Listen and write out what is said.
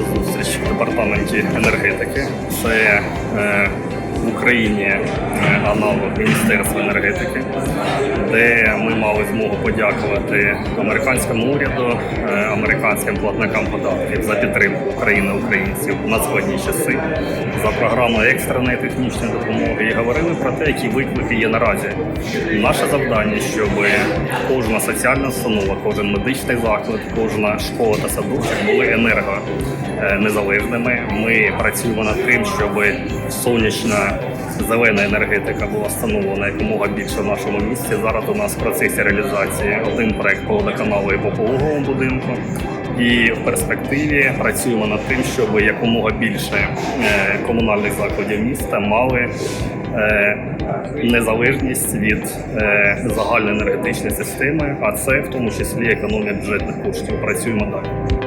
відбулася зустріч в департаменті енергетики. Це е, Україні е, аналог Міністерства енергетики, де ми мали змогу подякувати американському уряду, е, американським платникам податків за підтримку України українців на складні часи, за програму екстреної технічної допомоги і говорили про те, які виклики є наразі. Наше завдання, щоб кожна соціальна установа, кожен медичний заклад, кожна школа та садочок були енерго е. Ми працюємо над тим, щоб сонячна зелена енергетика була встановлена якомога більше в нашому місті. Зараз у нас в процесі реалізації один проект по водоканалу і по пологовому будинку. І в перспективі працюємо над тим, щоб якомога більше е, комунальних закладів міста мали е, незалежність від е, загальної енергетичної системи, а це в тому числі економія бюджетних коштів. Працюємо далі.